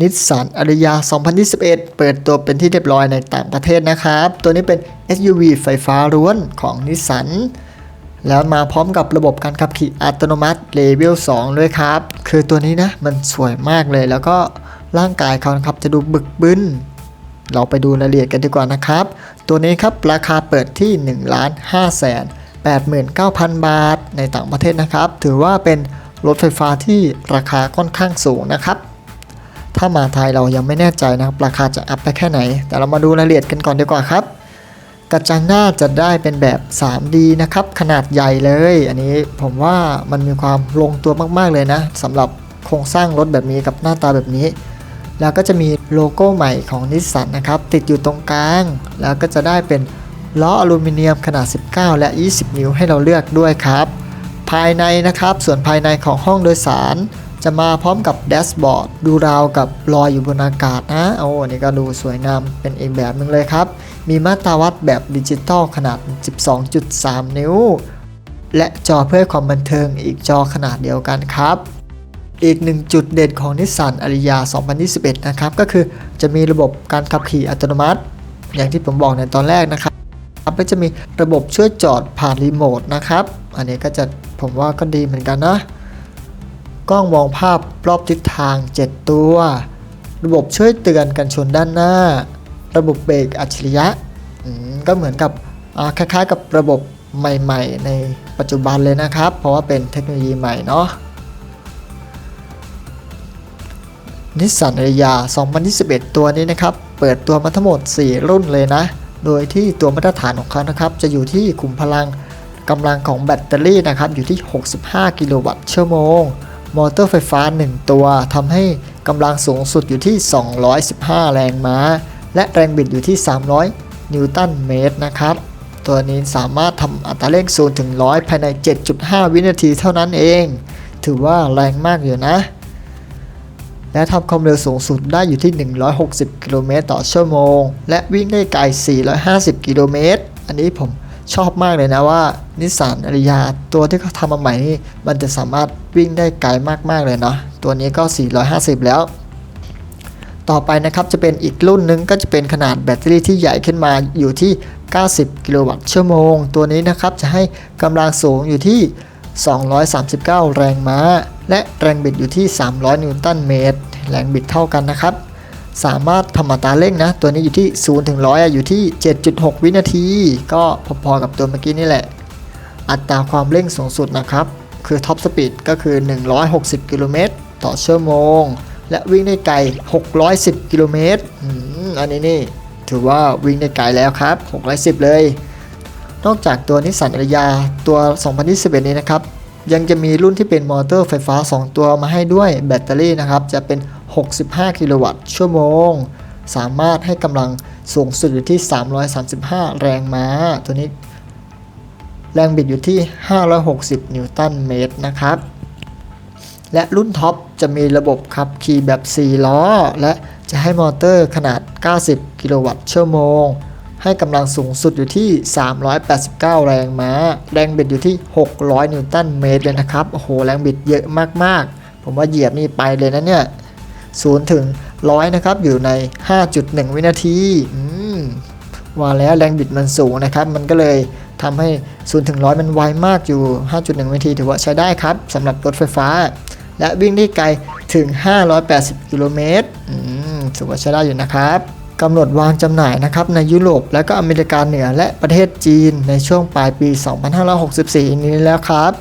นิสสันอริยา 2021 เปิดตัวเป็นที่เรียบร้อยในต่างประเทศนะครับ ตัวนี้เป็น SUV ไฟฟ้าล้วนของนิสสันแล้วมาพร้อมกับระบบการขับขี่อัตโนมัติเลเวล2ด้วยครับ คือตัวนี้นะ มันสวยมากเลย แล้วก็ร่างกายเขานะครับจะดูบึกบึนเราไปดูรายละเอียดกันดีกว่านะครับ ตัวนี้ครับราคาเปิดที่1ล้าน5แสน89,000 บาทในต่างประเทศนะครับ ถือว่าเป็นรถไฟฟ้าที่ราคาค่อนข้างสูงนะครับ ถ้ามาไทยเรายังไม่แน่ใจนะครับ ราคาจะอัพไปแค่ไหน แต่เรามาดูรายละเอียดกันก่อนดีกว่าครับกระจังหน้าจะได้เป็นแบบ 3D นะครับ ขนาดใหญ่เลย อันนี้ผมว่ามันมีความลงตัวมาก ๆ เลยนะสำหรับโครงสร้างรถแบบนี้กับหน้าตาแบบนี้ แล้วก็จะมีโลโก้ใหม่ของนิสสันนะครับ ติดอยู่ตรงกลาง แล้วก็จะได้เป็นล้ออลูมิเนียมขนาด 19 และ 20 นิ้วให้เราเลือกด้วยครับ ภายในนะครับ ส่วนภายในของห้องโดยสาร จะมาพร้อมกับแดชบอร์ดดูราวกับลอยอยู่บนอากาศนะโอ้อันนี้ก็ดูสวยงามเป็นอีกแบบหนึงเลยครับ มีมาตราวัดแบบดิจิตอลขนาด 12.3 นิ้ว และจอเพื่อความบันเทิงอีกจอขนาดเดียวกันครับ อีกหนึ่งจุดเด่นของนิสสันอริยา 2021 นะครับ ก็คือจะมีระบบการขับขี่อัตโนมัติ อย่างที่ผมบอกในตอนแรกนะครับก็จะมีระบบช่วยจอดผ่านรีโมทนะครับ อันนี้ก็จะผมว่าก็ดีเหมือนกันนะ กล้องมองภาพรอบทิศทาง 7 ตัว ระบบช่วยเตือนกันชนด้านหน้า ระบบเบรกอัจฉริยะก็เหมือนกับคล้ายๆ กับระบบใหม่ ๆ ในปัจจุบันเลยนะครับ เพราะว่าเป็นเทคโนโลยีใหม่เนาะนิสสันอริยา 2021 ตัวนี้นะครับ เปิดตัวมาทั้งหมด 4 รุ่นเลยนะ โดยที่ตัวมาตรฐานของเขานะครับ จะอยู่ที่ขุมพลังกำลังของแบตเตอรี่นะครับ อยู่ที่ 65 กิโลวัตต์ชั่วโมง มอเตอร์ไฟฟ้า 1 ตัวทำให้กำลังสูงสุดอยู่ที่ 215 แรงม้า และแรงบิดอยู่ที่ 300 นิวตันเมตรนะครับ ตัวนี้สามารถทำอัตราเร่ง0ถึง100 ภายใน 7.5 วินาทีเท่านั้นเอง ถือว่าแรงมากอยู่นะ และทำความเร็วสูงสุดได้อยู่ที่ 160 กิโลเมตรต่อชั่วโมง และวิ่งได้ไกล 450 กิโลเมตร อันนี้ผม ชอบมากเลยนะว่านิสสันอริยาตัวที่เขาทำมาใหม่นี่มันจะสามารถวิ่งได้ไกลมากๆเลยเนาะตัวนี้ก็ 450 แล้ว ต่อไปนะครับจะเป็นอีกรุ่นหนึงก็จะเป็นขนาดแบตเตอรี่ที่ใหญ่ขึ้นมาอยู่ที่ 90 กิโลวัตต์ชั่วโมง ตัวนี้นะครับจะให้กำลังสูงอยู่ที่ 239 แรงม้า และแรงบิดอยู่ที่ 300 นิวตันเมตร แรงบิดเท่ากันนะครับ สามารถทำอัตราเร่งนะ ตัวนี้อยู่ที่ 0 ถึง 100 อยู่ที่ 7.6 วินาที ก็พอๆกับตัวเมื่อกี้นี่แหละ อัตราความเร่งสูงสุดนะครับ คือท็อปสปีดก็คือ 160 กิโลเมตรต่อชั่วโมง และวิ่งได้ไกล 610 กิโลเมตรอันนี้นี่ ถือว่าวิ่งได้ไกลแล้วครับ 610 เลย นอกจากตัวนิสสันอริยาตัว 2021 นี้นะครับ ยังจะมีรุ่นที่เป็นมอเตอร์ไฟฟ้า 2 ตัวมาให้ด้วยแบตเตอรี่นะครับ จะเป็น 65 กิโลวัตต์ชั่วโมง สามารถให้กำลังสูงสุดอยู่ที่ 335 แรงม้า ตัวนี้ แรงบิดอยู่ที่ 560 นิวตันเมตรนะครับ และรุ่นท็อปจะมีระบบขับขี่แบบ 4 ล้อ และจะให้มอเตอร์ขนาด 90 กิโลวัตต์ชั่วโมง ให้กำลังสูงสุดอยู่ที่ 389 แรงม้า แรงบิดอยู่ที่ 600 นิวตันเมตรเลยนะครับ โอ้โห แรงบิดเยอะมากๆ ผมว่าเหยียบนี่ไปเลยนะเนี่ย 0 ถึง 100 นะครับ อยู่ใน 5.1 วินาทีว่าแล้วแรงบิดมันสูงนะครับ มันก็เลยทำให้ 0 ถึง 100 มันไวมากอยู่ 5.1 วินาทีถือว่าใช้ได้ครับสำหรับรถไฟฟ้า และวิ่งได้ไกลถึง 580 กิโลเมตรถือว่าใช้ได้อยู่นะครับกำหนดวางจำหน่ายนะครับในยุโรปและก็อเมริกาเหนือและประเทศจีนในช่วงปลายปี 2564 นี้แล้วครับ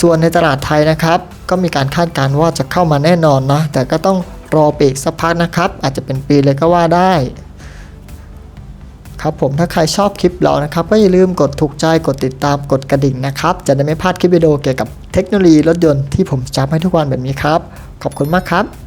ส่วนในตลาดไทยนะครับ ก็มีการคาดการณ์ว่าจะเข้ามาแน่นอนนะ แต่ก็ต้อง รอไปอีกสักพักนะครับ อาจจะเป็นปีเลยก็ว่าได้ ครับผมถ้าใครชอบคลิปเรานะครับ ก็อย่าลืมกดถูกใจกดติดตามกดกระดิ่งนะครับ จะได้ไม่พลาดคลิปวิดีโอเกี่ยวกับเทคโนโลยีรถยนต์ที่ผมจับให้ทุกวันแบบนี้ครับ ขอบคุณมากครับ